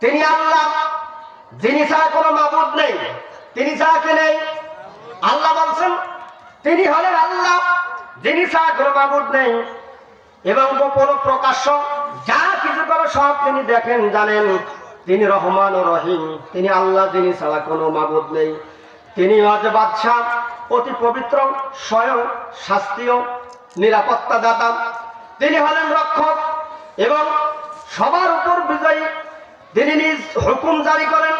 তিনি আল্লাহ, যিনি ছাড়া কোনো মাবুদ নেই। তিনি ছাড়া কে নেই? আল্লাহ বলছেন, তিনি হলেন আল্লাহ, যিনি ছাড়া কোনো মাবুদ নেই। এবং গোপন প্রকাশ্য যা কিছু করে সব তিনি দেখেন, জানেন, তিনি রহমান ও রহিম। তিনি আল্লাহ, যিনি ছাড়া কোনো মাবুদ নেই। তিনি অজ বাদশাহ, অতি পবিত্র, স্বয়ং শাস্ত্রীয় নিরাপত্তা দাতা তিনি হলেন রক্ষক এবং সবার উপর বিজয়ী তিনি নিজ হুকুম জারি করেন,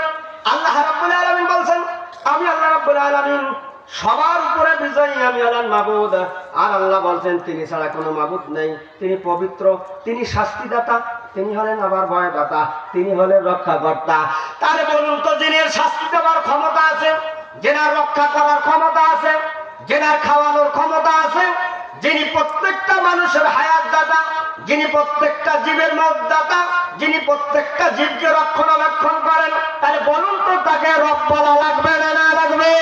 আল্লাহ রাব্বুল আলামিন বলছেন, আমি আল্লাহ রাব্বুল আলামিন সবার উপরে বিজয়ী, আমি হলেন মাবুদ। আর আল্লাহ বলছেন, তিনি ছাড়া কোনো মাবুদ নেই। তিনি পবিত্র, তিনি শাস্তিদাতা, তিনি হলেন আবার ভয়দাতা, তিনি হলেন রক্ষাকর্তা। তাহলে বলুন তো, যিনি শাস্তি দেওয়ার ক্ষমতা আছে জেনার রক্ষা করার ক্ষমতা আছে জেনার খাওয়ানোর ক্ষমতা আছে যিনি প্রত্যেকটা মানুষের হায়াত দাতা, যিনি প্রত্যেকটা জীবের মত দাতা, যিনি প্রত্যেকটা জীবকে রক্ষণাবেক্ষণ করেন, তাহলে বলুন তো তাকে রব বলা লাগবে না না লাগবে?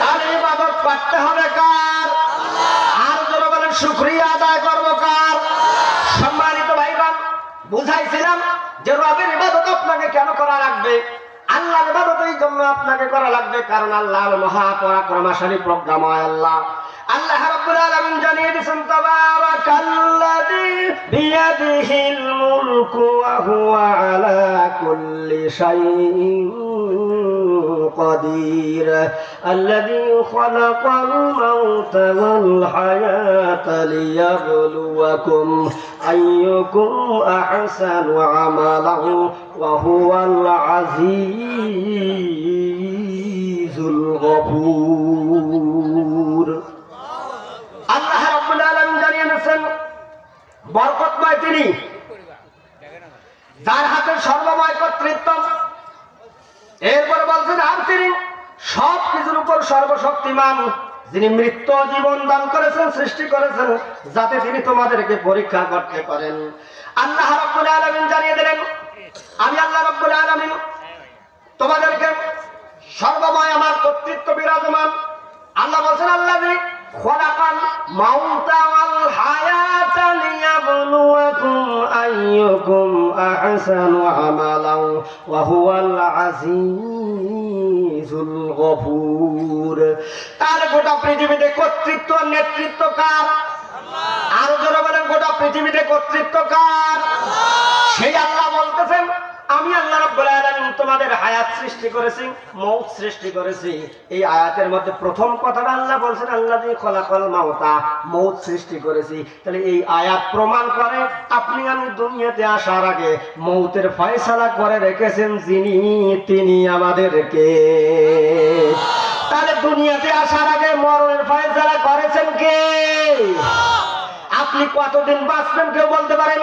তার ইবাদত করতে হবে কার? আর যারা বলেন, শুক্রিয়া আদায় করব কার? সম্মানিত ভাইবান বুঝাইছিলাম যে রবের ইবাদত আপনাকে কেন করা লাগবে? আল্লাহর ইবাদত এই জন্য আপনাকে করা লাগবে কারণ আল্লাহর মহাপরাক্রমশালী প্রজ্ঞাময় আল্লাহ। আল্লাহ রাব্বুল আলামিন জানিয়ে দিয়েছেন তাবারাকাল্লাযী বিয়াদিহিল মুলকু ওয়া হুয়া আলা কুল্লি শাইইন قدير الذي خلق الموت والحياة ليبلوكم أيكم أحسن عملا وهو العزيز الغفور বরকতময় তিনি। যার হাতে সর্বময় কর্তৃত্ব, এরপরে বলছেন, আর তিনি সব কিছুর উপর সর্বশক্তিমান, যিনি মৃত্যু জীবন দান করেছেন, সৃষ্টি করেছেন, যাতে তিনি তোমাদেরকে পরীক্ষা করতে পারেন। আল্লাহ রাব্বুল আলামিন জানিয়ে দিলেন, আমি আল্লাহ রাব্বুল আলামিন তোমাদেরকে সর্বময় আমার কর্তৃত্ব বিরাজমান। আল্লাহ বলছেন, আল্লাহ আইয়ুকুম আহসানু ওয়া হুয়াল গফুর। তার গোটা পৃথিবীতে কর্তৃত্ব, নেতৃত্ব কার? আরও জোরে গোটা পৃথিবীতে কর্তৃত্ব কার? সেই আল্লাহ বলতেছেন আমি আল্লাহ রাব্বুল আলামিন তোমাদের হায়াত সৃষ্টি করেছি মৌত সৃষ্টি করেছি। এই আয়াতের মধ্যে প্রথম কথাটা আল্লাহ বলছেন আল্লাহ যে খলাকল মাওতা মৌত সৃষ্টি করেছি। তাহলে এই আয়াত প্রমাণ করে আপনি আমি দুনিয়াতে আসার আগে মৌতের ফয়সালা করে রেখেছেন যিনি, তিনি আমাদেরকে। তাহলে দুনিয়াতে আসার আগে মরণের ফয়সালা করেছেন কে? আপনি কতদিন বাঁচবেন কেউ বলতে পারেন?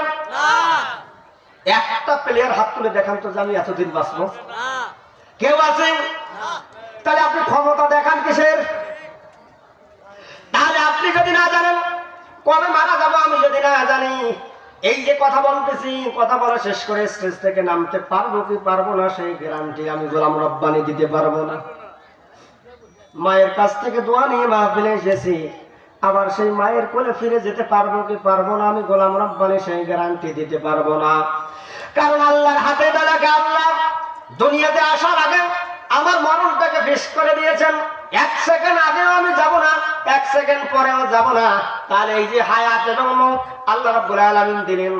একটা প্লেয়ার হাত তুলে দেখান তো আমি এতদিন বাঁচবো। কেউ আছেন তাহলে আপনি ক্ষমতা দেখান কিসের? তাহলে আপনি যদি না জানেন, কবে মারা যাব আমি যদি না জানি। এই যে কথা বলতেছি, কথা বলা শেষ করে স্টেজ থেকে নামতে পারব কি পারব না, সেই গ্যারান্টি আমি গোলাম রব্বানি দিতে পারব না। মায়ের কাছ থেকে দোয়া নিয়ে মাহফিলে এসেছি। আবার সেই মায়ের কোলে ফিরে যেতে পারব কি পারব না? আমি গোলাম রব্বানি সেই গ্যারান্টি দিতে পারব না। কারণ আল্লাহর হাতে দাঁড়াকে আল্লাহ। দুনিয়াতে আসার আগে আমার মরণটাকে ফিস করে দিয়েছেন। এক সেকেন্ড আগেও আমি যাব না, এক সেকেন্ড পরেও যাব না। তাহলে এই যে হায়াত এবং মৌত আল্লাহ রাব্বুল আলামিন দিলেন।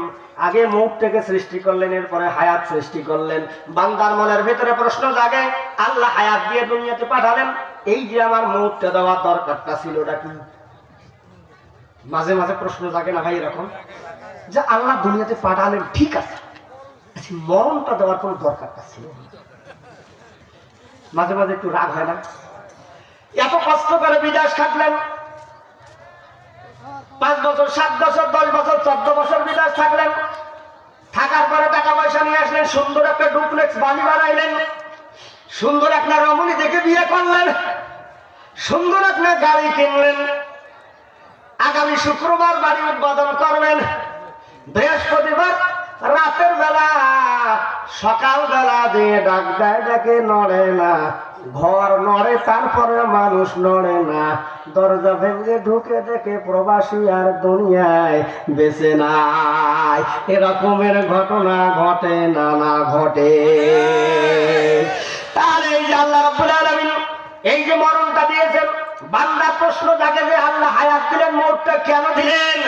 আগে মুখটাকে সৃষ্টি করলেন, এরপরে হায়াত সৃষ্টি করলেন। বান্দার মনের ভেতরে প্রশ্ন জাগে, আল্লাহ হায়াত দিয়ে দুনিয়াতে পাঠালেন? এই যে আমার মুখটা দেওয়ার দরকারটা ছিল ওটা কি? মাঝে মাঝে প্রশ্ন জাগে না ভাই এরকম যে আল্লাহ দুনিয়াতে পাঠালেন ঠিক আছে আচ্ছা, মরণটা দেওয়ার কোনো দরকার ছিল মাঝে মাঝে একটু রাগ হয় না। এত কষ্ট করে বিদেশ খাটলেন পাঁচ বছর সাত বছর দশ বছর চোদ্দ বছর বিদেশ থাকলেন থাকার পরে টাকা পয়সা নিয়ে আসলেন সুন্দর একটা ডুপ্লেক্স বাড়ি বানাইলেন সুন্দর একটা রমণী দেখে বিয়ে করলেন সুন্দর একটা গাড়ি কিনলেন আগামী শুক্রবার বাড়ি উদ্বোধন করবেন বৃহস্পতিবার রাতের বেলা। সকাল বেলা দিয়ে ডাক দেয়, ডাকে, নড়ে না। ঘর নড়ে, তারপরে মানুষ নড়ে না। দরজা ভেঙে ঢুকে দেখে প্রবাসী আর দুনিয়ায় বেঁচে নাই। এরকমের ঘটনা ঘটে না না ঘটে। তাহলে এই যে আল্লাহ এই যে মরণটা দিয়েছেন বান্দা প্রশ্ন জাগে যে আল্লাহ হায়াত দিলেন, মৌতটা কেন দিলেন?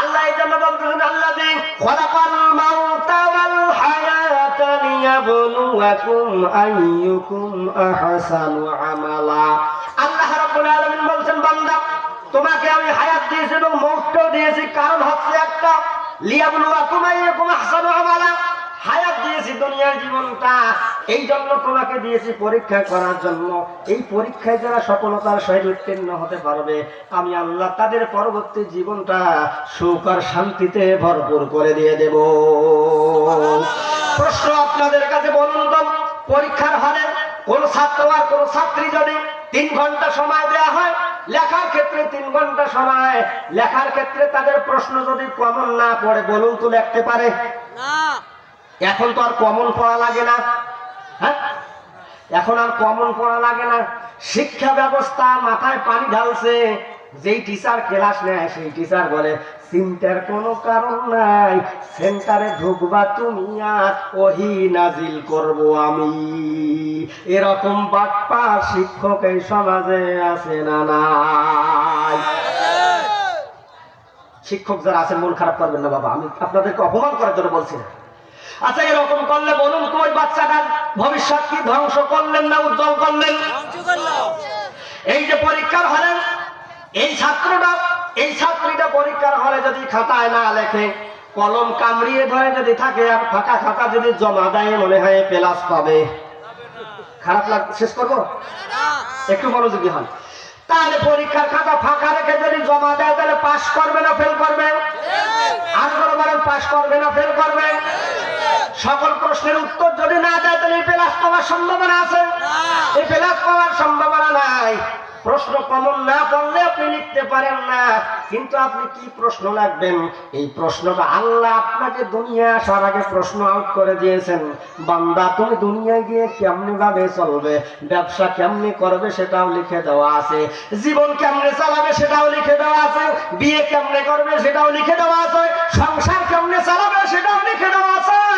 আল্লাহ এই জন্য বলতেছেন, আল্লাহ দিন খলাকাল মাউতা ওয়াল হায়াতা লিয়াবলুয়াকুম আইয়ুকুম আহসানু আমালা। আল্লাহ রাব্বুল আলামিন বলছেন, বান্দা, তোমাকে আমি হায়াত দিয়েছি এবং মৌতটাও দিয়েছি। কারণ হচ্ছে একটা, লিয়াবলুয়াকুম আইয়ুকুম আহসানু আমালা। হায়াত দিয়েছি দুনিয়ার জীবনটা। এই জন্য তোমাকে দিয়েছি পরীক্ষা করার জন্য। এই পরীক্ষায় যারা সফলতার সহিত উত্তীর্ণ হতে পারবে, আমি আল্লাহ তাদের পরবর্তী জীবনটা সুখ আর শান্তিতে ভরপুর করে দিয়ে দেব। প্রশ্ন আপনাদের কাছে বলুন তো, পরীক্ষার হলে কোন ছাত্র আর কোন ছাত্রী যদি তিন ঘণ্টা সময় দেওয়া হয়, লেখার ক্ষেত্রে তিন ঘণ্টা সময়, লেখার ক্ষেত্রে তাদের প্রশ্ন যদি কমন না পড়ে, বলুন তো লিখতে পারে? না। এখন তো আর কমন পড়া লাগে না। হ্যাঁ? এখন আর কমন পড়া লাগে না। শিক্ষা ব্যবস্থা মাথায় পানি ঢালছে। যেই টিচার ক্লাস নেয়, সেই টিচার বলে চিন্তার কোনো কারণ নাই। সেন্টারে ঢুকবা তুমি আর ওহি নাজিল করব আমি। এরকম বাপ্পা শিক্ষক এই সমাজে আছে না নাই। শিক্ষক যারা আছেন, মন খারাপ করবেন না বাবা। আমি আপনাদেরকে অপমান করার জন্য বলছি না। আচ্ছা এরকম করলে বলুন তো ওই বাচ্চাটার ভবিষ্যৎ কি ধ্বংস করলেন না উজ্জ্বল করলেন? এই যে পরীক্ষার হলে এই ছাত্রটা এই ছাত্রীটা পরীক্ষার হলে যদি খাতায় না লেখে কলম কামড়িয়ে ধরে যদি থাকে আর ফাঁকা খাতা যদি জমা দেয় মনে হয় প্লাস পাবে। খারাপ লাগ শেষ করব? একটু মনোযোগী হন। তাহলে পরীক্ষার খাতা ফাঁকা রেখে যদি জমা দেয় তাহলে পাস করবে না ফেল করবে? আর কোনো পাস করবে না ফেল করবে? সকল প্রশ্নের উত্তর যদি না দেয় তাহলে এই প্লাস পাওয়ার সম্ভাবনা আছে। এই প্লাস পাওয়ার সম্ভাবনা নাই। প্রশ্ন কমন না পড়লে আপনি লিখতে পারেন না। কিন্তু আপনি কি প্রশ্ন লাগবেন এই প্রশ্নটা আল্লাহ আপনাকে দুনিয়া আসার আগে প্রশ্ন আউট করে দিয়েছেন। বান্দা তুমি দুনিয়ায় গিয়ে কেমনি ভাবে চলবে? ব্যবসা কেমনি করবে সেটাও লিখে দেওয়া আছে। জীবন কেমনে চালাবে সেটাও লিখে দেওয়া আছে। বিয়ে কেমনে করবে সেটাও লিখে দেওয়া আছে। সংসার কেমনে চালাবে সেটাও লিখে দেওয়া আছে।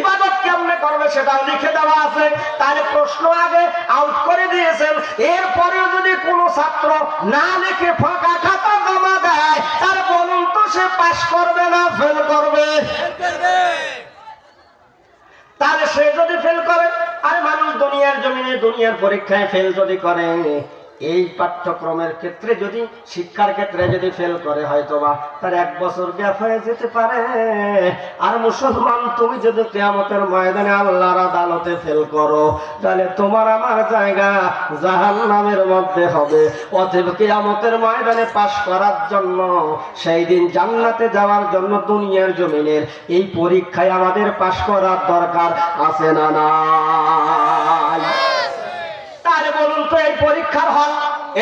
ইবাদত কেমনে করবে সেটাও লিখে দেওয়া আছে। তাহলে প্রশ্ন আগে আউট করে দিয়েছেন। এরপরেও যদি কোনো ছাত্র না লিখে ফাঁকা খাতা জমা দেয়, তার বলুন তো সে পাশ করবে না ফেল করবে। তাহলে সে যদি ফেল করে, আর মানুষ দুনিয়ার জমিনে দুনিয়ার পরীক্ষায় ফেল যদি করে। এই পাঠ্যক্রমের ক্ষেত্রে যদি, শিক্ষার ক্ষেত্রে যদি ফেল করে হয়তো বা তার এক বছর গ্যাপ হয়ে যেতে পারে। আর মুসলমান, তুমি যদি কেয়ামতের ময়দানে আল্লাহর আদালতে ফেল করো, তাহলে তোমার আমার জায়গা জাহান নামের মধ্যে হবে। অতএব কেয়ামতের ময়দানে পাশ করার জন্য, সেই দিন জান্নাতে যাওয়ার জন্য দুনিয়ার জমিনের এই পরীক্ষায় আমাদের পাশ করার দরকার আছে না না তাহলে বলুন তো এই পরীক্ষার হল।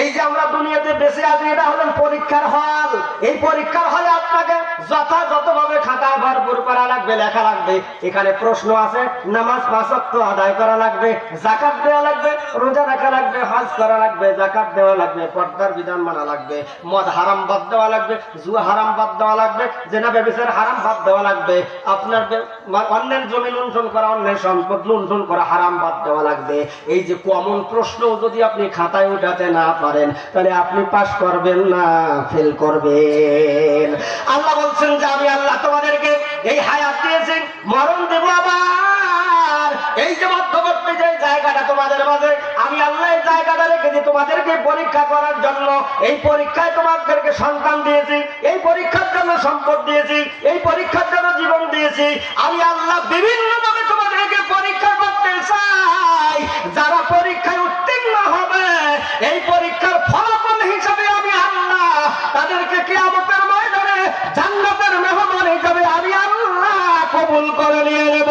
এই যে আমরা দুনিয়াতে বেঁচে আছি, এটা হলেন পরীক্ষার হল। এই পরীক্ষার হলে আপনাকে যথাযথভাবে খাতা ভরপুর করা লাগবে, লেখা লাগবে। এখানে প্রশ্ন আছে, নামাজ পাঁচত্ব আদায় করা লাগবে জাকাত দেওয়া লাগবে, রোজা রাখা লাগবে, হজ করা লাগবে জাকাত দেওয়া লাগবে, পর্দার বিধান মানা লাগবে, মদ হারাম বাদ দেওয়া লাগবে, জুয়া হারাম বাদ দেওয়া লাগবে, জেনা ব্যবসার হারাম বাদ দেওয়া লাগবে, আপনার অন্যের জমি লুণ্ঠন করা, অন্যের সম্পদ লুণ্ঠন করা হারাম বাদ দেওয়া লাগবে। এই যে কমন প্রশ্ন যদি আপনি খাতায় উঠাতে না পারেন, তাহলে আপনি পাশ করবেন না, ফেল করবেন। আল্লাহ বলছেন যে আমি আল্লাহ তোমাদেরকে এই হায়াত দিয়েছি মরণ দেবো আবার। এই যে মধ্যবর্তী যে জায়গাটা তোমাদের মাঝে, আমি আল্লাহ এই জায়গাটা রেখেছি তোমাদেরকে পরীক্ষা করার জন্য এই পরীক্ষায় তোমাদেরকে সন্তান দিয়েছি, এই পরীক্ষার জন্য সম্পদ দিয়েছি, এই পরীক্ষার জন্য জীবন দিয়েছি। আমি আল্লাহ বিভিন্ন ভাবে তোমাদেরকে পরীক্ষা করতে চাই। যারা পরীক্ষায় উত্তীর্ণ হবে, এই পরীক্ষার ফলাফল হিসাবে তাদেরকে কিয়ামতের ময়দানে জান্নাতের মেহমান হিসাবে আমি আল্লাহ কবুল করে নিয়ে নেব।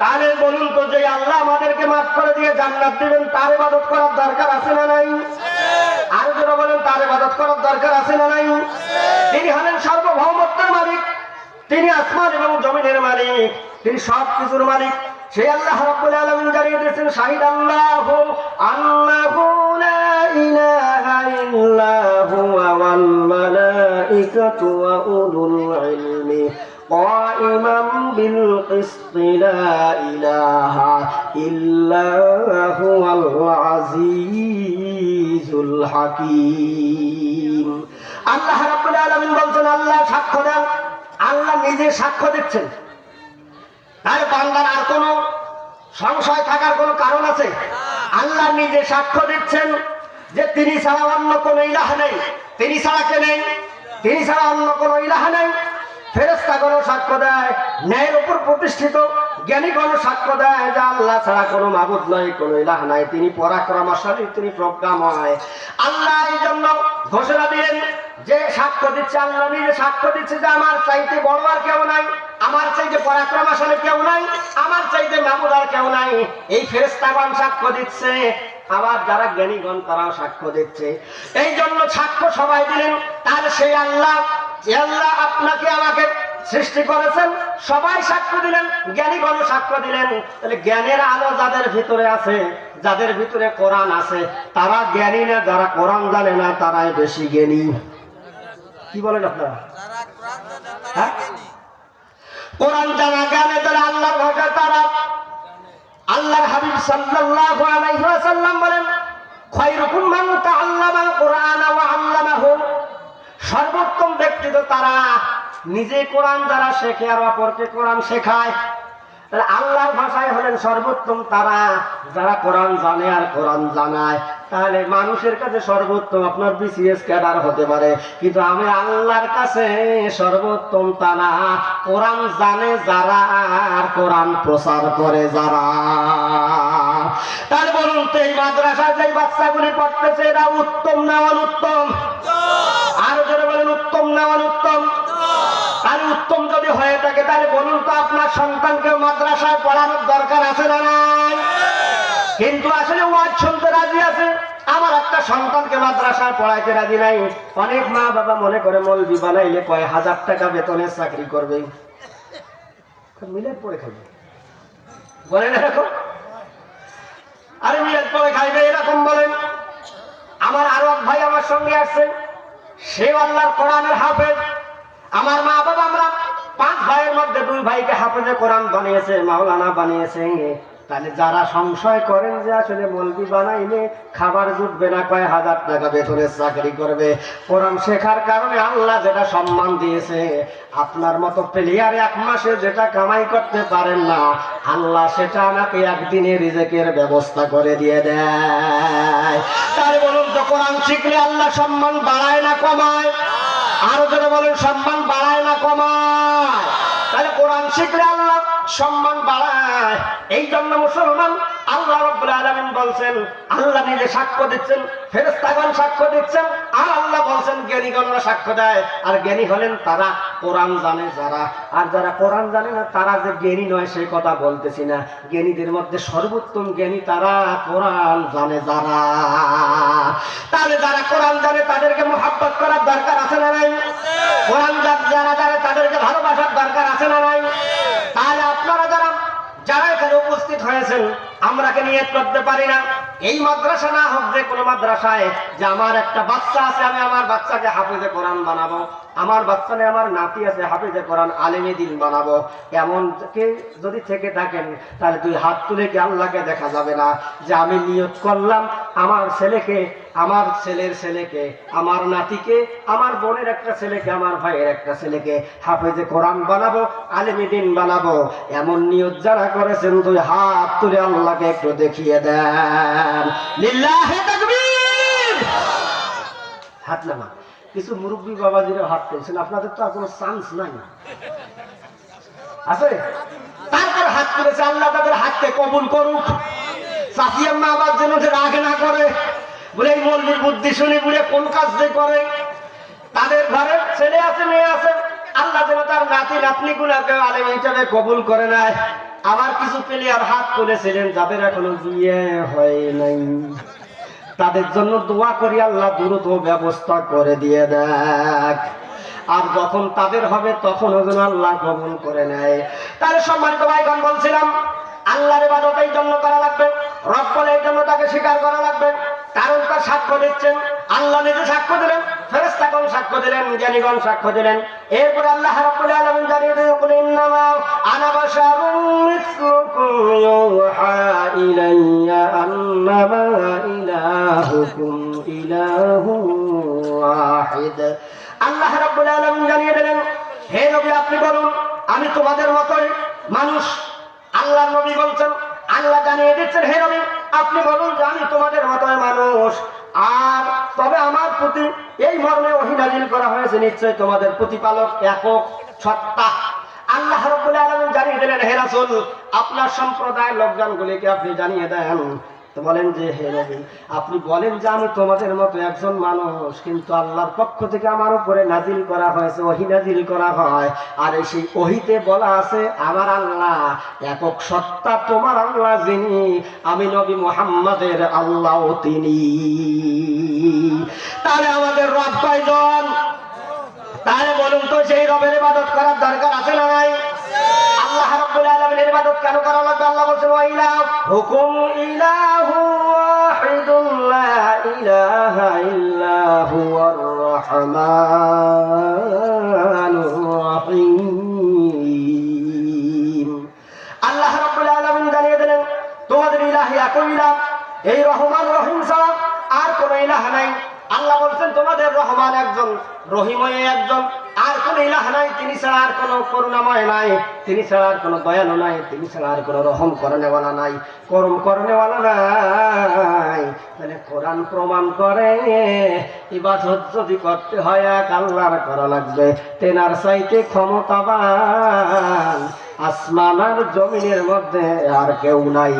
তাহলে বলুন তো, যে আল্লাহ আমাদেরকে মাফ করে দিয়ে জান্নাত দিবেন, তার ইবাদত করার দরকার আছে না নাই? আরও যারা বলেন, তার ইবাদত করার দরকার আছে না নাই? তিনি হলেন সার্বভৌমত্বের মালিক, তিনি আসমান এবং জমিনের মালিক, তিনি সব কিছুর মালিক। সেই আল্লাহ রাব্বুল আলামিন জানিয়ে দিয়েছেন শাহিদ আল্লাহ আন্নাহু লা ইলাহা ইল্লা হুয়া ওয়াল মালাইকাতু ওয়া উলুল ইলমি قائما بالقسط لا إله إلا هو العزيز الحكيم আল্লাহ রাব্বুল আলামিন বলছেন আল্লাহ সাক্ষ্য দেন আল্লাহ নিজে সাক্ষ্য দিচ্ছেন তার বান্দার আর কোনো সংশয় থাকার কোনো কারণ আছে? আল্লাহ নিজে সাক্ষ্য দিচ্ছেন যে তিনি ছাড়া অন্য কোনো ইলাহ নেই। তিনি ছাড়া কে নেই? তিনি ছাড়া অন্য কোনো ইলাহ নেই। ফেরেস্তা কোনো সাক্ষ্য দেয়, ন্যায়ের উপর প্রতিষ্ঠিত জ্ঞানী কোনো সাক্ষ্য দেয় যে আল্লাহ ছাড়া কোনো মাবুদ নয় কোনো ইলাহ নাই। তিনি পরাক্রমশালী, তিনি প্রজ্ঞাময়। আল্লাহ এই জন্য ঘোষণা দিলেন যে সাক্ষ্য দিচ্ছে, আল্লাহ নিজে সাক্ষ্য দিচ্ছে যে আমার চাইতে বড় আর কেউ নাই। আমার চাইতে পরাক্রমশালী কেউ নাই আমার চাইতে আর কেউ নাই। এই ফেরেস্তাগণ সাক্ষ্য দিচ্ছে আবার যারা জ্ঞানীগণ তারাও সাক্ষ্য দিচ্ছে। এই জন্য সাক্ষ্য সবাই দিলেন তার সেই আল্লাহ যে আল্লাহ আপনাকে আমাকে সৃষ্টি করেছেন সবাই সাক্ষ্য দিলেন জ্ঞানীগণ সাক্ষ্য দিলেন। তাহলে জ্ঞানের আলো যাদের ভিতরে আছে যাদের ভিতরে কোরআন আছে তারা জ্ঞানী না যারা কোরআন জানে না তারাই বেশি জ্ঞানী। কি বলেন আপনারা? তারা কোরআন? জ্ঞানী জানা তারা আল্লাহর ভাষা তারা আল্লাহর হাবিব সাল্লাল্লাহু আলাইহি ওয়াসাল্লাম বলেন খায়রুকুম মান তাআল্লামাল কুরআনা ওয়া আল্লামাহু। সর্বোত্তম ব্যক্তি তো তারা। নিজে কোরআন যারা শেখে আর অপরকে কোরআন শেখায়। তাহলে আল্লাহর ভাষায় হলেন সর্বোত্তম তারা। যারা কোরআন জানে আর কোরআন জানায়। তাহলে মানুষের কাছে সর্বোত্তম আপনার বিসিএস ক্যাডার হতে পারে। কিন্তু আমি আল্লাহর কাছে সর্বোত্তম তারা কোরআন জানে যারা আর কোরআন প্রচার করে যারা। তাহলে বলুন তো এই মাদ্রাসায় যে বাচ্চাগুলি পড়তেছে, এরা উত্তম না অনুত্তম? আরও জোরে বলেন, উত্তম না অনুত্তম? তাহলে উত্তম যদি হয়ে থাকে, তাহলে বলুন তো আপনার সন্তানকে মাদ্রাসায় পড়ানোর দরকার আছে না নাই? কিন্তু আসলে ওয়াজ শুনতে রাজি আছে। আমার একটা সন্তানকে মাদ্রাসায় পড়াইতে রাজি নাই। অনেক মা বাবা মনে করে মলবি বানাইলে কয় হাজার টাকা বেতনের চাকরি করবে। মিলের পরে খাবে বলেন এরকম? আরে মিলের পরে খাইবে এরকম বলেন। আমার আরও এক ভাই আমার সঙ্গে আসছে। সে আল্লাহর কোরআনের হাফেজ। আমার মা বাবা আমরা পাঁচ ভাইয়ের মধ্যে দুই ভাইকে হাফেজে কোরআন বানিয়েছে, মাওলানা বানিয়েছে। তাহলে যারা সংশয় করেন যে আসলে মলবি বানাইলে খাবার জুটবে না, কয় হাজার টাকা বেতনের চাকরি করবে? কোরআন শেখার কারণে আল্লাহ যেটা সম্মান দিয়েছে, আপনার মতো প্লেয়ার এক মাসে যেটা কামাই করতে পারেন না, আল্লাহ সেটা নাকি একদিনে রিজেকের ব্যবস্থা করে দিয়ে দেয়। তাই বলুন তো, কোরআন শিখলে আল্লাহ সম্মান বাড়ায় না কমায়? আরও যারা বলেন, সম্মান বাড়ায় না কমায়? তাহলে কোরআন শিখলে আল্লাহ সম্মান বাড়ায়। এই জন্য মুসলমান আল্লাহ রব্বুল আলামিন বলছেন আল্লাহ নিজে সাক্ষ্য দিচ্ছেন ফেরেশতাগণ সাক্ষ্য দিচ্ছেন আর আল্লাহ বলছেন জ্ঞানীগণরা সাক্ষ্য দেয়। আর জ্ঞানী হলেন তারা কোরআন জানে যারা। আর যারা কোরআন জানে না তারা যে জ্ঞানী নয় সেই কথা বলতেছি না। জ্ঞানীদের মধ্যে সর্বোত্তম জ্ঞানী তারা কোরআন জানে যারা। তাহলে যারা কোরআন জানে তাদেরকে মোহাব্বত করার দরকার আছে না নাই? কোরআন যারা জানে তাদেরকে ভালোবাসার দরকার আছে না নাই? তাহলে আপনারা যারা যারা এখানে উপস্থিত হয়েছেন আমরা কে নিয়ত করতে পারি না? এই মাদ্রাসা না হোক যে কোনো মাদ্রাসায় যে আমার একটা বাচ্চা আছে, আমি আমার বাচ্চাকে হাফেজে কোরআন বানাবো। আমার বাচ্চা নেই আমার নাতি আছে, হাফেজে কোরআন আলেমে দিন বানাবো। এমন কে যদি থেকে থাকেন, তাহলে দুই হাত তুলে কি আল্লাহকে দেখা যাবে না? যে আমি নিয়ত করলাম, আমার ছেলেকে, আমার ছেলের ছেলেকে, আমার নাতিকে, আমার বোনের একটা ছেলেকে, আমার ভাইয়ের একটা ছেলেকে হাফেজে কোরআন বানাবো, আলেমে দিন বানাবো। এমন নিয়ত যারা করেছেন, দুই হাত তুলে আল্লাহকে একটু দেখিয়ে দেন। কিছু মুরব্বী হাত আপনাদের তো আর কোনো চান্স নাই। আছে? তারপর হাত আল্লাহ, তাদের হাতকে কবুল করুক। সাফিয়া মা আবার যেন রাগ না করে। বলে, এই মন্দির বুদ্ধি শুনি বলে কোন কাজ যে করে? তাদের ঘরে ছেলে আছে, মেয়ে আছে। আল্লাহ যেন তার নাতি নাতনি গুলাকে আলেম হিসাবে কবুল করে নেয়। আবার কিছু প্লেয়ার হাত তুলেছিলেন, যাদের এখনও বিয়ে হয় নাই। তাদের জন্য দোয়া করি আল্লাহ, দ্রুত ব্যবস্থা করে দিয়ে দেখ। আর যখন তাদের হবে তখন যেন আল্লাহ কবুল করে নেয়। তাহলে সম্মানিত ভাইগণ, বলছিলাম, আল্লাহর ইবাদত এই জন্য করা লাগবে, রব বলে এই জন্য তাকে স্বীকার করা লাগবে। কারণ তার সাক্ষ্য দিচ্ছেন, আল্লাহ নিজে সাক্ষ্য দিলেন। ফেরেশতাগণ সাক্ষ্য দিলেন, জ্ঞানীগণ সাক্ষ্য দিলেন। এরপরে আল্লাহ রাব্বুল আলামিন জানিয়ে দিলেন কুল ইন্নামা আনা বাশারুম মিসলুকুম ইউহা ইলাইয়া আন্নামা ইলাহুকুম ইলাহুন ওয়াহিদ। আল্লাহ রাব্বুল আলামিন জানিয়ে দিলেন, হে নবী, আপনি বলুন, আমি তোমাদের মতোই মানুষ? আল্লাহ নবী বলছেন, আল্লাহ জানিয়ে দিচ্ছেন, হে নবী, আপনি বলুন যে আমি তোমাদের মতোই মানুষ। আর তবে আমার প্রতি এই মর্মে অহিনাজিল করা হয়েছে নিশ্চয় তোমাদের প্রতিপালক একক সত্তা আল্লাহ রব্বুল আলামিন জানিয়ে দিলেন, হে রাসূল, আপনার সম্প্রদায়ের লোকজনগুলিকে আপনি জানিয়ে দেন তো বলেন যে, হে নবী, আপনি বলেন যে আমি তোমাদের মতো একজন মানুষ, কিন্তু আল্লাহর পক্ষ থেকে আমার উপরে নাজিল করা হয়েছে, ওহি নাজিল করা হয়। আর এই সেই ওহিতে বলা আছে, আমার আল্লাহ, একক সত্তা তোমার আল্লাহ যিনি, আমি নবী মোহাম্মদের আল্লাহ তিনি। তাহলে আমাদের রব কয়জন? তাহলে বলুন তো, সেই রবের ইবাদত করার দরকার আছে না নাই? আল্লাহ রাব্বুল আলামিনের ইবাদত কেন করা লাগবে? আল্লাহ বলছেন ওয়া ইলাহ হুকুম ইলাহু ওয়াহিদুন লা ইলাহা ইল্লা হুয়ার রহমানুর রহিম। আল্লাহ রাব্বুল আলামিন জানিয়ে দিলেন তোমাদের ইলাহি একই ইলাহ। এই রহমান রহিম ছাড়া আর কোনো ইলাহ নাই। আল্লাহ বলছেন তোমাদের রহমান একজন রহিময় একজন। আর কোন ইলাহ নাই, তিনি ছাড়া আর কোনো করুণাময় নাই, তিনি ছাড়া আর কোনো দয়ালু নাই, তিনি ছাড়া আর কোনো রহম করণেওয়ালা নাই, করম করণেওয়ালা নাই। তাহলে কোরআন প্রমাণ করে, ইবাদত যদি করতে হয়, এক আল্লাহর করা লাগবে। তেনার চাইতে ক্ষমতাবান, আসমান আর জমিনের মধ্যে আর কেউ নাই।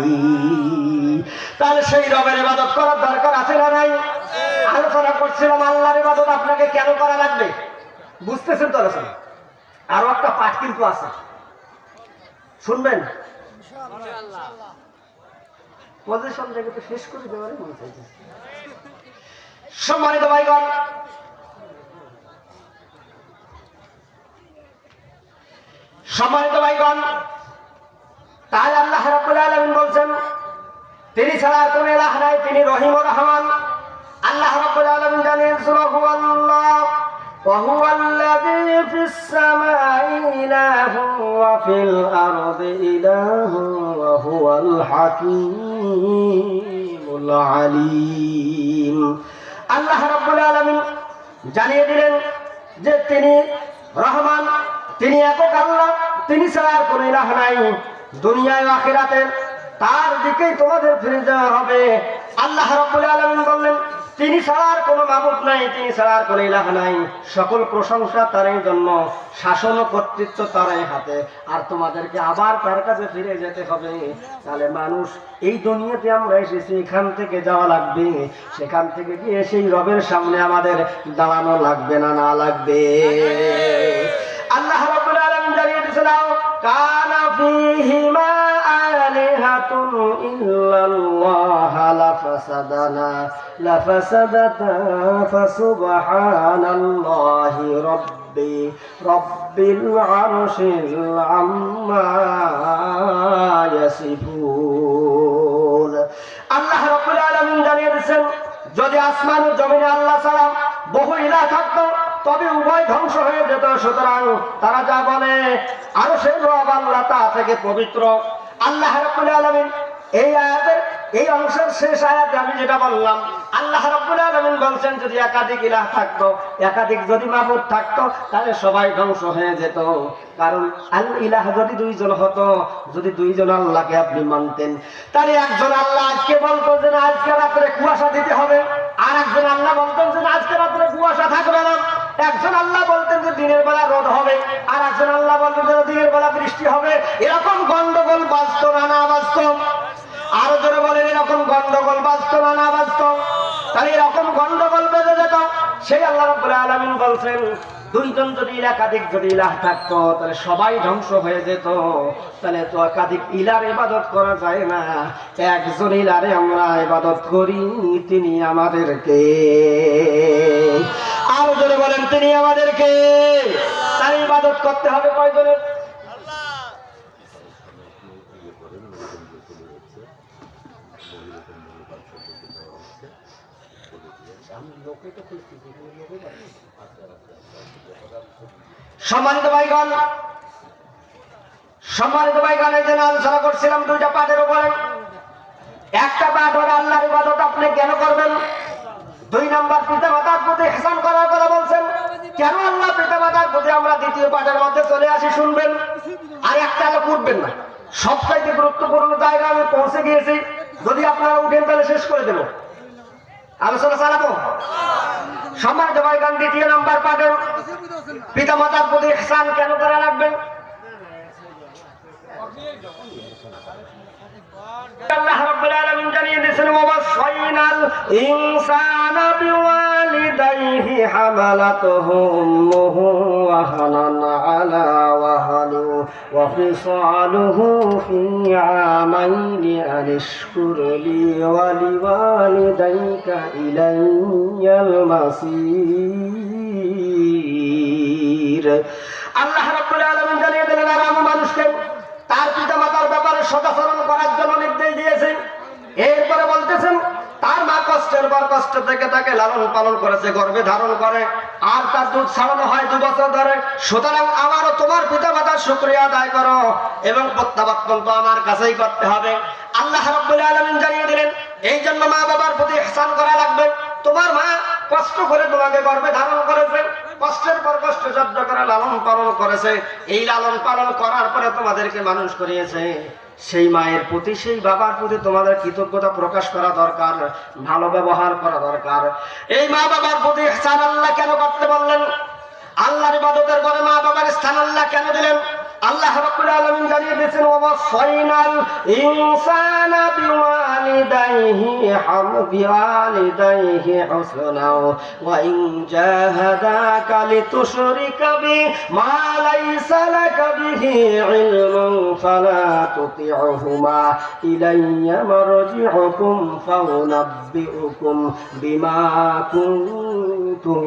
তাহলে সেই রবের ইবাদত করার দরকার আছে না নাই? আলোচনা করছিলাম, আল্লাহর ইবাদত আপনাকে কেন করা লাগবে? বুঝতেছেন তো আলোচনা আরও একটা পাঠ কিন্তু আছে। শুনবেন? পজিশন তো শেষ করে দেওয়ারই মনে চাইছে সম্মানিত ভাইগণ সম্মানিত ভাইগণ তাই আল্লাহ রাব্বুল আলামিন বলছেন তিনি ছাড়া আর কোন ইলাহ নাই তিনি রহিম ও রহমান। আল্লাহ রাব্বুল আলামিন জানেন وهو الذي في السماء إله وفي الأرض إله وهو الحكيم العليم আল্লাহ রাব্বুল আলামিন জানিয়ে দিলেন যে তিনি রহমান তিনি একক আল্লাহ তিনি ছাড়া আর কোনো ইলাহ নাই দুনিয়ায় ও আখিরাতে তার দিকেই তোমাদের ফিরে যাওয়া হবে আল্লাহ রাব্বুল আলামিন বললেন তিনি ছাড়া আর কোনো মাবুদ নাই, তিনি ছাড়া আর কোনো ইলাহ নাই। সকল প্রশংসা তারই জন্য, শাসন ও কর্তৃত্ব তারই হাতে। আর তোমাদেরকে আবার তার কাছে ফিরে যেতে হবে। তাহলে মানুষ, এই দুনিয়াতে আমরা এসেছি, এখান থেকে যাওয়া লাগবে। সেখান থেকে গিয়ে সেই রবের সামনে আমাদের দাঁড়ানো লাগবে না না লাগবে। আল্লাহ লাফাসাদাতা ফাসুবহানাল্লাহি রাব্বি রাব্বিল আরশিল আম্মা ইয়াসিফুন আল্লাহ রাব্বুল আলামিন জানিয়ে দিয়েছেন, যদি আসমান ও জমিনে আল্লাহ ছাড়া বহু ইলা থাকতো, তবে উভয় ধ্বংস হয়ে যেত। সুতরাং তারা যা বলে আরও সে রব আল্লাহ তা থেকে পবিত্র। আল্লাহ রাব্বুল আলামিন এই আয়াতের এই অংশের শেষ আয়াতে আমি যেটা বললাম, আল্লাহ রাব্বুল আলামিন বলছেন, যদি একাধিক ইলাহ থাকতো, একাধিক যদি মাবুদ থাকতো, তাহলে সবাই ধ্বংস হয়ে যেত। কারণ আল ইলাহ যদি দুইজন হতো, যদি দুইজন আল্লাহকে আপনি মানতেন, তাহলে একজন আল্লাহ আজকে বলতো যে না, আজকে রাত্রে কুয়াশা দিতে হবে, আর একজন আল্লাহ বলতেন যে না, আজকে রাত্রে কুয়াশা থাকবে না। একজন আল্লাহ বলতেন যে দিনের বেলা রোদ হবে, আর একজন আল্লাহ বলতেন যে দিনের বেলা বৃষ্টি হবে। এরকম গন্ডগোল বাস্তব না বাস্তব আরও জোরে বলেন, এরকম গন্ডগোল বাস্তব না বাস্তব তাহলে এরকম গন্ডগোল বেঁধে যেত। সেই আল্লাহ রাব্বুল আলামিন বলছেন, দুইজন যদি একাধিক যদি ইলাহ থাকতো, তাহলে সবাই ধ্বংস হয়ে যেত। তাহলে তো একাধিক ইলার ইবাদত করা যায় না। একজন ইলারে আমরা ইবাদত করি, তিনি আমাদেরকে। আরও জোরে বলেন, তিনি আমাদেরকে। তার ইবাদত করতে হবে কয়জনের? সম্মানিত ভাইগণ সম্মানিত ভাইগণ জন্য আলোচনা করছিলাম, দুইটা পাঠের উপরে। একটা পাঠ হলো আল্লাহর ইবাদত, আপনি কেন করবেন? দুই নাম্বার পিতা মাতার প্রতি হেসান করার কথা বলছেন। কেন আল্লাহ পিতা মাতার প্রতি আমরা দ্বিতীয় পাঠের মধ্যে চলে আসি, শুনবেন? আর একটা আলো উঠবেন না। সবচাইতে গুরুত্বপূর্ণ জায়গা আমি পৌঁছে গিয়েছি। যদি আপনারা উঠেন, তাহলে শেষ করে দেবো। আলোচনা চালাবো। সম্মানিত ভাইগণ দ্বিতীয় নাম্বার পাঠের পিতা মাতার প্রতি হেসান কেন করা লাগবে? আল্লাহ রাব্বুল আলামিন জানিয়ে দিয়েছেন ওয়াসাইনাল ইনসানা বিওয়ালিদাইহি হামালাতুহু উম্মুহু আলা ওয়া ফিসালুহু ফি আমাইনি আন লি ওয়া লিওয়ালিদাইকা ইলাইয়াল মাসির। আল্লাহ মানুষকে, তার পিতা ব্যাপারে সদাচরণ করার জন্য নির্দেশ দিয়েছেন। এরপরে বলতেছেন, তার মা কষ্টের পর কষ্ট থেকে তাকে লালন পালন করেছে, গর্ভে ধারণ করে। আর তার দুধ ছাড়ানো হয় দু বছর ধরে। সুতরাং আমারও তোমার পিতা মাতার শুক্রিয়া আদায় করো এবং প্রত্যাবর্তন তো আমার কাছেই করতে হবে। আল্লাহ রব্বুল আলমিন জানিয়ে দিলেন, এই জন্য মা বাবার প্রতি ইহসান করা লাগবে। তোমার মা কষ্ট করে তোমাকে গর্ভে ধারণ করেছে। কষ্টের পর কষ্ট সহ্য করে, লালন পালন করেছে। এই লালন পালন করার পরে তোমাদেরকে মানুষ করিয়েছে। সেই মায়ের প্রতি, সেই বাবার প্রতি তোমাদের কৃতজ্ঞতা প্রকাশ করা দরকার, ভালো ব্যবহার করা দরকার। এই মা বাবার প্রতি স্থান আল্লাহ কেন করতে বললেন? আল্লাহর ইবাদতের পরে মা বাবার স্থান আল্লাহ কেন দিলেন? আল্লাহ রাব্বুল আলামিন জানিয়ে দিয়েছেন ওয়াসাইনাল ইনসানা বিওয়ালিদাইহি বিওয়ালিদাইহি হুসনা ওয়া ইন জাহাদাকা লিতুশরিকা বি মা লাইসা লাকা বিহি ইলমুন ফালা তুতি'হুমা ইলাইয়া মারজি'ুকুম ফাউনাব্বিউকুম বিমা কুনতুম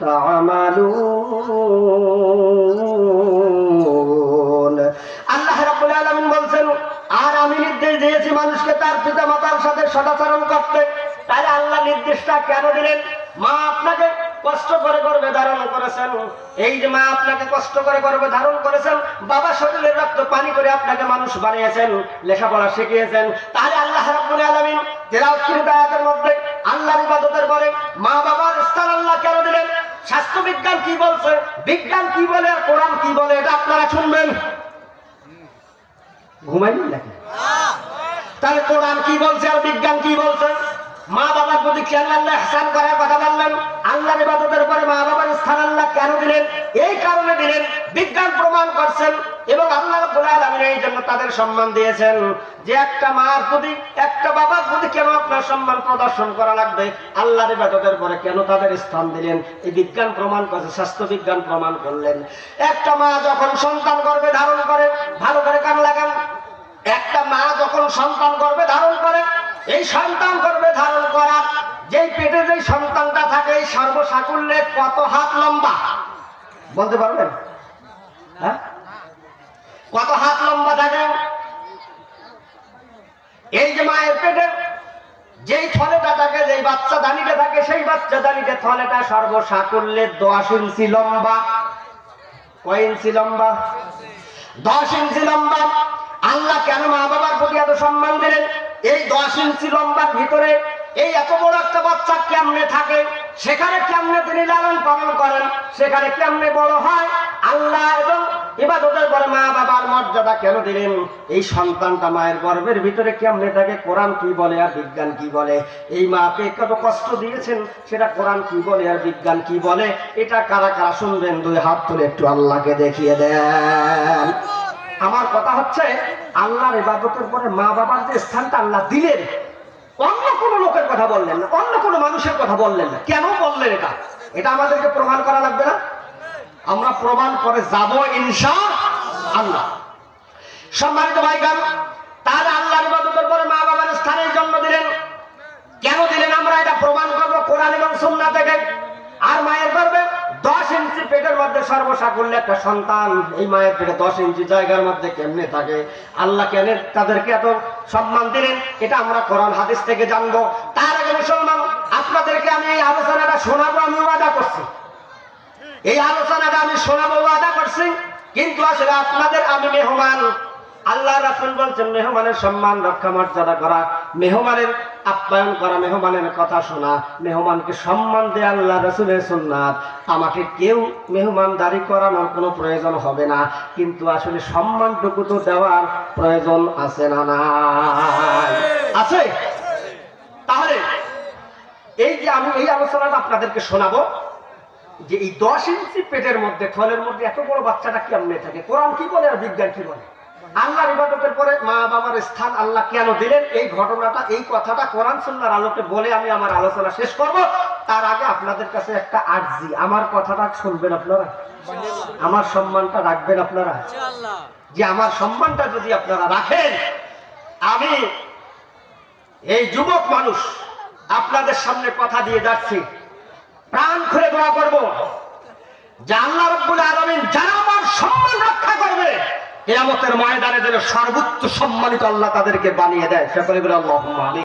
তা'মালুন. আল্লাহ রাব্বুল আলামিন বলছেন, আর আমি নির্দেশ দিয়েছি মানুষকে তার পিতা মাতার সাথে সদাচরণ করতে। তাহলে আল্লাহ নির্দেশটা কেন দিলেন? মা আপনাকে কষ্ট করে গর্ভে ধারণ করেছেন। এই যে মা আপনাকে কষ্ট করে গর্ভে ধারণ করেছেন, বাবা শরীরের রক্ত পানি করে আপনাকে মানুষ বানিয়েছেন, লেখাপড়া শিখিয়েছেন। তাহলে আল্লাহ রাব্বুল আলামিন তেলাওয়াত আয়াতের মধ্যে আল্লাহর ইবাদতের পরে মা বাবার স্থান আল্লাহ কেন দিলেন? স্বাস্থ্য বিজ্ঞান কি বলছে? বিজ্ঞান কি বলে আর কোরআন কি বলে এটা আপনারা শুনবেন। ঘুমাইনি নাকি? তাহলে কোরআন কি বলছে আর বিজ্ঞান কি বলছে মা প্রতি আল্লাহ ইহসান করার কথা বললেন? আল্লাহর ইবাদতের পরে মা বাবার স্থান আল্লাহ কেন দিলেন? এই কারণে দিলেন, বিজ্ঞান প্রমাণ করছেন এবং আল্লাহ রাব্বুল এই জন্য তাদের সম্মান দিয়েছেন যে একটা মার প্রতি, একটা বাবার প্রতি কেন আপনার সম্মান প্রদর্শন করা লাগবে? আল্লাহর ইবাদতের পরে কেন তাদের স্থান দিলেন? এই বিজ্ঞান প্রমাণ করছে, স্বাস্থ্য বিজ্ঞান প্রমাণ করলেন। একটা মা যখন সন্তান গর্ভে ধারণ করে, ভালো করে কান লাগান। একটা মা যখন সন্তান গর্ভে ধারণ করে, এই সন্তান গর্ভে ধারণ করার যেই পেটে যেই সন্তানটা থাকে, এই সর্বসাকুল্যে কত হাত লম্বা? বলতে পারবেন? হ্যাঁ? কত হাত লম্বা থাকে? এই যে মায়ের পেটে, যেই থলেটা থাকে, যেই বাচ্চা দানিটা থাকে, সেই বাচ্চা দানিতে থলেটা সর্বসাকুল্যে দশ ইঞ্চি লম্বা। কয় ইঞ্চি লম্বা? দশ ইঞ্চি লম্বা। আল্লাহ কেন মা বাবার প্রতি এত সম্মান দিলেন? এই দশ ইঞ্চি লম্বার ভিতরে এই এত বড় একটা বাচ্চা কেমনে থাকে? সেখানে কেমনে তিনি লালন পালন করেন? সেখানে কেমনে বড় হয়? আল্লাহ এবং ইবাদতের পরে মা বাবার মর্যাদা কেন দিলেন? এই সন্তানটা মায়ের গর্ভের ভিতরে কেমনে থাকে? কোরআন কি বলে আর বিজ্ঞান কি বলে? এই মাকে কত কষ্ট দিয়েছেন? সেটা কোরআন কি বলে আর বিজ্ঞান কি বলে? এটা কারা কারা শুনবেন? দুই হাত তুলে একটু আল্লাহকে দেখিয়ে দেন। আমার কথা হচ্ছে, আল্লাহর ইবাদতের পরে মা বাবার যে স্থানটা আল্লাহ দিলেন অন্য কোনো লোকের কথা বললেন না, অন্য কোনো মানুষের কথা বললেন না। কেন বললেন এটা? এটা আমাদেরকে প্রমাণ করা লাগবে না? আমরা প্রমাণ করে যাব ইনশা আল্লাহ। সম্মানিত ভাইগান আল্লাহর ইবাদতের পরে মা বাবার স্থানের জন্ম দিলেন। কেন দিলেন আমরা এটা প্রমাণ করব? কোরআন এবং সুন্নাহ থেকে। আর মায়ের দশ ইঞ্চি পেটের মধ্যে সর্বসাকুল্য একটা সন্তান, এই মায়ের পেটে দশ ইঞ্চি জায়গার মধ্যে কেমনে থাকে? আল্লাহ কেন তাদেরকে এত সম্মান দিলেন? এটা আমরা করান হাদিস থেকে জানব। তার আগে মুসলমান, আপনাদেরকে আমি এই আলোচনাটা শোনাবো, আমি ওয়াদা করছি। এই আলোচনাটা আমি শোনাবো, ওয়াদা করছি। কিন্তু আসলে আপনাদের আমি মেহমান আল্লাহ রাসুল বলছেন, মেহমানের সম্মান, রক্ষা, মর্যাদা করা, মেহমানের আপ্যায়ন করা, মেহমানের কথা শোনা, মেহমানকে সম্মান দেয় আল্লাহ রসুলের সুন্নাত। আমাকে কেউ মেহমানদারি করানোর কোনো প্রয়োজন হবে না, কিন্তু আসলে সম্মানটুকু তো দেওয়ার প্রয়োজন আছে না না। আছে? তাহলে এই যে আমি এই আলোচনাটা আপনাদেরকে শোনাবো, যে এই দশ ইঞ্চি পেটের মধ্যে থলের মধ্যে এত বড় বাচ্চাটা কেমনে থাকে? কোরআন কি বলে আর বিজ্ঞান কি বলে? আল্লাহর ইবাদতের পরে মা বাবার স্থান আল্লাহ কেন দিলেন? এই ঘটনাটা এই কথাটা কোরআন সুন্নার আলোকে বলে আমি আমার আলোচনা শেষ করব। তার আগে আপনাদের কাছে একটা আর্জি। আমার কথাটা শুনবেন আপনারা? আমার সম্মানটা রাখবেন আপনারা? যে আমার সম্মানটা যদি আপনারা রাখেন আমি এই যুবক মানুষ আপনাদের সামনে কথা দিয়ে যাচ্ছি। প্রাণ খুলে দোয়া করব। যে আল্লাহ রব্বুল আলামিন যারা আমার সম্মান রক্ষা করবে কেয়ামতের ময়দানে যেন সর্বোচ্চ সম্মানিত আল্লাহ তাদেরকে বানিয়ে দেয়। বলে আল্লাহুম্মা আমিন।